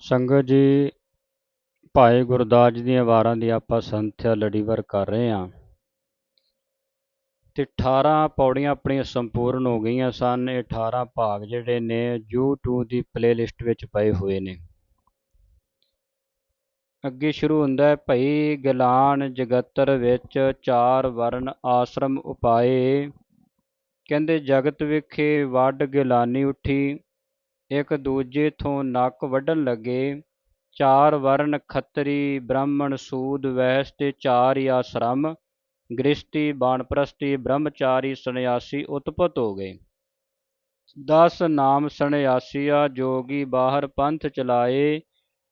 ਸੰਗਤ ਜੀ, ਭਾਈ ਗੁਰਦਾਸ ਜੀ ਦੀਆਂ ਵਾਰਾਂ ਦੀ ਆਪਾਂ ਸੰਥਿਆ ਲੜੀਵਾਰ ਕਰ ਰਹੇ ਹਾਂ। ਤੇ 18 ਪੌੜੀਆਂ ਆਪਣੀਆਂ ਸੰਪੂਰਨ ਹੋ ਗਈਆਂ ਸਨ। ਇਹ 18 ਭਾਗ ਜਿਹੜੇ ਨੇ, YouTube ਦੀ ਪਲੇਲਿਸਟ ਵਿੱਚ ਪਏ ਹੋਏ ਨੇ। ਅੱਗੇ ਸ਼ੁਰੂ ਹੁੰਦਾ ਹੈ, ਭਈ ਗਿਲਾਨ ਜਗਤਰ ਵਿੱਚ ਚਾਰ ਵਰਨ ਆਸ਼ਰਮ ਉਪਾਏ। ਕਹਿੰਦੇ, ਜਗਤ ਵਿਖੇ ਵੱਡ ਗਿਲਾਨੀ ਉੱਠੀ। ਇੱਕ ਦੂਜੇ ਤੋਂ ਨੱਕ ਵੱਢਣ ਲੱਗੇ। ਚਾਰ ਵਰਨ ਖੱਤਰੀ ਬ੍ਰਾਹਮਣ ਸੂਦ ਵੈਸ ਤੇ ਚਾਰ ਹੀ ਆਸ਼ਰਮ ਗ੍ਰਿਸ਼ਟੀ ਬਾਣਪ੍ਰਸਤੀ ਬ੍ਰਹਮਚਾਰੀ ਸੰਨਿਆਸੀ ਉਤਪਤ ਹੋ ਗਏ। ਦਸ ਨਾਮ ਸੰਨਿਆਸੀਆ ਜੋਗੀ ਬਾਹਰ ਪੰਥ ਚਲਾਏ।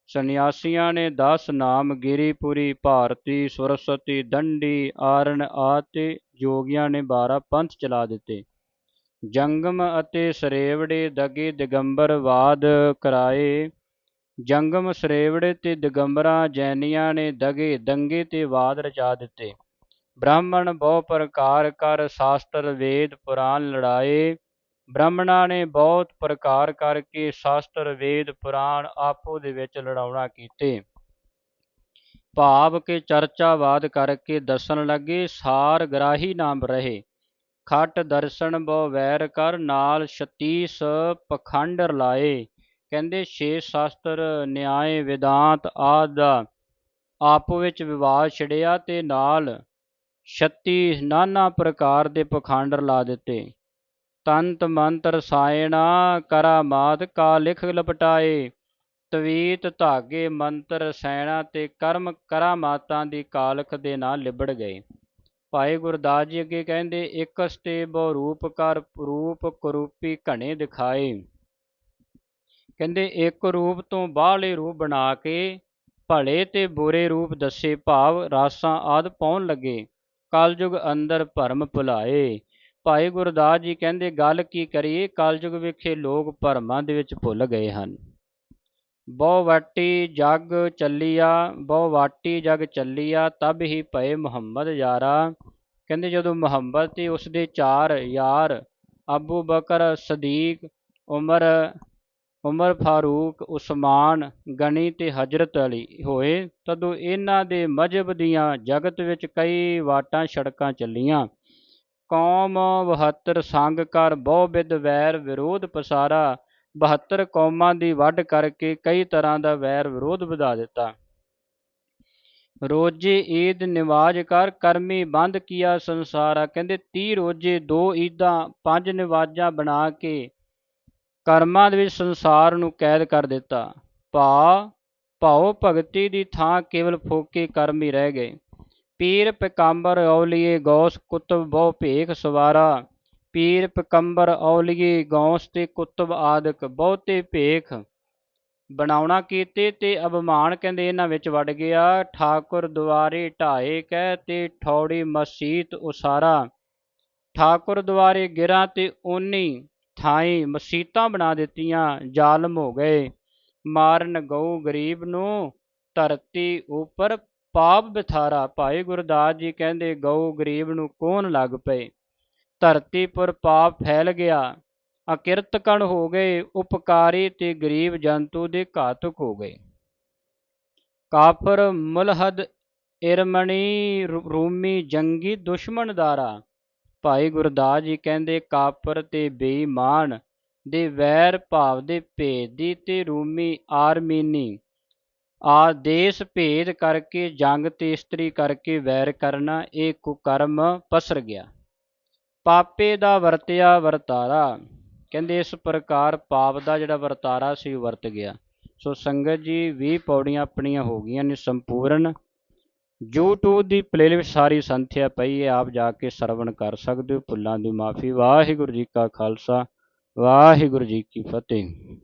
ਸੰਨਿਆਸੀਆਂ ਨੇ 10 ਨਾਮ ਗਿਰੀਪੁਰੀ, ਭਾਰਤੀ ਸਰਸਵਤੀ ਦੰਡੀ ਆਰਣ ਆਤੇ ਜੋਗੀਆਂ ਨੇ 12 ਪੰਥ ਚਲਾ ਦਿੱਤੇ। ਜੰਗਮ ਅਤੇ ਸਰੇਵੜੇ ਦਗੇ ਦਿਗੰਬਰ ਵਾਦ ਕਰਾਏ। ਜੰਗਮ ਸਰੇਵੜੇ ਤੇ ਦਿਗੰਬਰਾਂ ਜੈਨੀਆਂ ਨੇ ਦਗੇ ਦੰਗੇ ਤੇ ਵਾਦ ਰਚਾ ਦਿੱਤੇ। ਬ੍ਰਾਹਮਣ ਬਹੁ ਪ੍ਰਕਾਰ ਕਰ ਸ਼ਾਸਤਰ ਵੇਦ ਪੁਰਾਣ ਲੜਾਏ। ਬ੍ਰਾਹਮਣਾਂ ਨੇ ਬਹੁਤ ਪ੍ਰਕਾਰ ਕਰਕੇ ਸ਼ਾਸਤਰ ਵੇਦ ਪੁਰਾਣ ਆਪੋ ਦੇ ਵਿੱਚ ਲੜਾਉਣਾ ਕੀਤੇ। ਭਾਵ ਕੇ ਚਰਚਾਵਾਦ ਕਰਕੇ ਦੱਸਣ ਲੱਗੇ, ਸਾਰ ਗ੍ਰਾਹੀ ਨਾਮ ਰਹੇ। ਖੱਟ ਦਰਸ਼ਨ ਬੋ ਵੈਰ ਕਰ ਨਾਲ 36 ਪਖੰਡ ਲਾਏ ਕਹਿੰਦੇ, ਛੇ ਸ਼ਾਸਤਰ ਨਿਆਏ ਵਿਦਾਂਤ ਆਦ ਦਾ ਆਪੋ ਵਿੱਚ ਵਿਵਾਦ ਛੜਿਆ ਤੇ ਨਾਲ 36 ਨਾਨਾ ਪ੍ਰਕਾਰ ਦੇ ਪਖੰਡ ਲਾ ਦਿੱਤੇ। ਤੰਤ ਮੰਤਰ ਸਾਇਣਾ ਕਰਾਮਾਤ ਕਾ ਲਿਖ ਲਪਟਾਏ। ਤਵੀਤ ਧਾਗੇ ਮੰਤਰ ਸੈਣਾ ਤੇ ਕਰਮ ਕਰਾਮਾਤਾਂ ਦੀ ਕਾਲਖ ਦੇ ਨਾਲ ਲਿਬੜ ਗਏ। ਭਾਈ ਗੁਰਦਾਸ ਜੀ ਅੱਗੇ ਕਹਿੰਦੇ ਇਕਸਤੇ ਬਹੁ ਰੂਪ ਕਰ, ਰੂਪ ਕਰੂਪੀ ਘਣੇ ਦਿਖਾਏ। ਕਹਿੰਦੇ, ਇੱਕ ਰੂਪ ਤੋਂ ਬਾਹਲੇ ਰੂਪ ਬਣਾ ਕੇ, ਭਲੇ ਤੇ ਬੁਰੇ ਰੂਪ ਦੱਸੇ ਭਾਵ ਰਾਸਾਂ ਆਦ ਪਾਉਣ ਲੱਗੇ। ਕਲਯੁਗ ਅੰਦਰ ਭਰਮ ਭੁਲਾਏ। ਭਾਈ ਗੁਰਦਾਸ ਜੀ ਕਹਿੰਦੇ, ਗੱਲ ਕੀ ਕਰੀਏ? ਕਲਯੁਗ ਵਿਖੇ ਲੋਕ ਭਰਮਾਂ ਦੇ ਵਿੱਚ ਭੁੱਲ ਗਏ ਹਨ। ਬਹੁ ਵਾਟੀ ਜਗ ਚੱਲੀਆ, ਬਹੁ ਵਾਟੀ ਜਗ ਚੱਲੀਆ, ਤਬ ਹੀ ਭਏ ਮੁਹੰਮਦ ਯਾਰਾ। ਕਹਿੰਦੇ ਜਦੋਂ ਮੁਹੰਮਦ ਤੇ ਉਸ ਦੇ ਚਾਰ ਯਾਰ ਅਬੂ ਬਕਰ ਸਦੀਕ, ਉਮਰ ਉਮਰ ਫਾਰੂਕ, ਉਸਮਾਨ ਗਨੀ ਤੇ ਹਜ਼ਰਤ ਅਲੀ ਹੋਏ, ਤਦੋਂ ਇਹਨਾਂ ਦੇ ਮਜਬ ਦੀਆਂ ਜਗਤ ਵਿੱਚ ਕਈ ਵਾਟਾਂ ਸੜਕਾਂ ਚੱਲੀਆਂ। ਕੌਮ 72 ਸੰਗ ਕਰ ਬਹੁ ਵਿਦ ਵੈਰ ਵਿਰੋਧ ਪਸਾਰਾ 72 ਕੌਮਾਂ ਦੀ ਵੱਢ ਕਰਕੇ ਕਈ ਤਰ੍ਹਾਂ ਦਾ ਵੈਰ ਵਿਰੋਧ ਵਧਾ ਦਿੱਤਾ। ਰੋਜੇ ਈਦ ਨਿਵਾਜ ਕਰ ਕਰਮੀ ਬੰਦ ਕੀਆ ਸੰਸਾਰਾ ਕਹਿੰਦੇ 30 ਰੋਜੇ ਦੋ ਈਦਾਂ ਪੰਜ ਨਿਵਾਜਾਂ ਬਣਾ ਕੇ ਕਰਮਾਂ ਦੇ ਵਿੱਚ ਸੰਸਾਰ ਨੂੰ ਕੈਦ ਕਰ ਦਿੱਤਾ। ਭਾ ਭਾਉ ਭਗਤੀ ਦੀ ਥਾਂ ਕੇਵਲ ਫੋਕੇ ਕਰਮ ਹੀ ਰਹਿ ਗਏ। ਪੀਰ ਪਕੰਬਰ ਔਲੀਏ ਗੌਸ ਕੁਤਬ ਬਹੁ ਭੇਖ ਸਵਾਰਾ। ਪੀਰ ਪਕੰਬਰ, ਔਲੀਏ, ਗੌਸ ਤੇ ਕੁਤਬ ਆਦਿਕ ਬਹੁਤੇ ਭੇਖ ਬਣਾਉਣਾ ਕੀਤੇ ਤੇ ਅਭਮਾਨ ਕਹਿੰਦੇ ਇਹਨਾਂ ਵਿੱਚ ਵੜ ਗਿਆ, ਠਾਕੁਰ ਦੁਆਰੇ ਢਾਏ ਕਹਿ ਤੇ ਠੌੜੀ ਮਸੀਤ ਉਸਾਰਾ। ਠਾਕੁਰ ਦੁਆਰੇ ਗਿਰਾਂ ਤੇ ਓਨੀ ਥਾਈ ਮਸੀਤਾਂ ਬਣਾ ਦਿੱਤੀਆਂ, ਜ਼ਾਲਮ ਹੋ ਗਏ। ਮਾਰਨ ਗਊ ਗਰੀਬ ਨੂੰ ਧਰਤੀ ਉੱਪਰ ਪਾਪ ਬਿਥਾਰਾ। ਭਾਈ ਗੁਰਦਾਸ ਜੀ ਕਹਿੰਦੇ ਗਊ ਗਰੀਬ ਨੂੰ ਕੌਣ ਲੱਗ ਪਏ? ਧਰਤੀ ਪਰ ਪਾਪ ਫੈਲ ਗਿਆ। ਅਕਿਰਤਕਣ ਹੋ ਗਏ, ਉਪਕਾਰੀ ਤੇ ਗਰੀਬ ਜੰਤੂ ਦੇ ਘਾਤਕ ਹੋ ਗਏ। ਕਾਫਰ, ਮੁਲਹਦ, ਇਰਮਣੀ ਰੂਮੀ, ਜੰਗੀ, ਦੁਸ਼ਮਣ ਦਾਰਾ, ਭਾਈ ਗੁਰਦਾਸ ਜੀ ਕਹਿੰਦੇ ਕਾਫਰ ਤੇ ਬੇਈਮਾਨ ਦੇ ਵੈਰ ਭਾਵ ਦੇ ਭੇਦ ਦੀ ਤੇ ਰੂਮੀ ਆਰਮੀਨੀ, ਆ ਦੇਸ਼ ਭੇਦ ਕਰਕੇ, ਜੰਗ ਤੇ ਇਸਤਰੀ ਕਰਕੇ ਵੈਰ ਕਰਨਾ, ਇਹ ਕੁਕਰਮ ਪਸਰ ਗਿਆ। ਪਾਪੇ ਦਾ ਵਰਤਿਆ ਵਰਤਾਰਾ। ਕਹਿੰਦੇ ਇਸ ਪ੍ਰਕਾਰ ਪਾਪ ਦਾ ਜਿਹੜਾ ਵਰਤਾਰਾ ਸੀ ਵਰਤ ਗਿਆ। ਸੋ ਸੰਗਤ ਜੀ 20 ਪੌੜੀਆਂ ਆਪਣੀਆਂ ਹੋ ਗਈਆਂ ਨੇ ਸੰਪੂਰਨ। YouTube ਦੀ ਪਲੇਲਿਸਟ ਸਾਰੀ ਸੰਥਿਆ ਪਈ ਹੈ, ਆਪ ਜਾ ਕੇ ਸਰਵਣ ਕਰ ਸਕਦੇ ਹੋ। ਭੁੱਲਾਂ ਦੀ ਮਾਫੀ। ਵਾਹਿਗੁਰੂ ਜੀ ਕਾ ਖਾਲਸਾ, ਵਾਹਿਗੁਰੂ ਜੀ ਕੀ ਫਤਿਹ।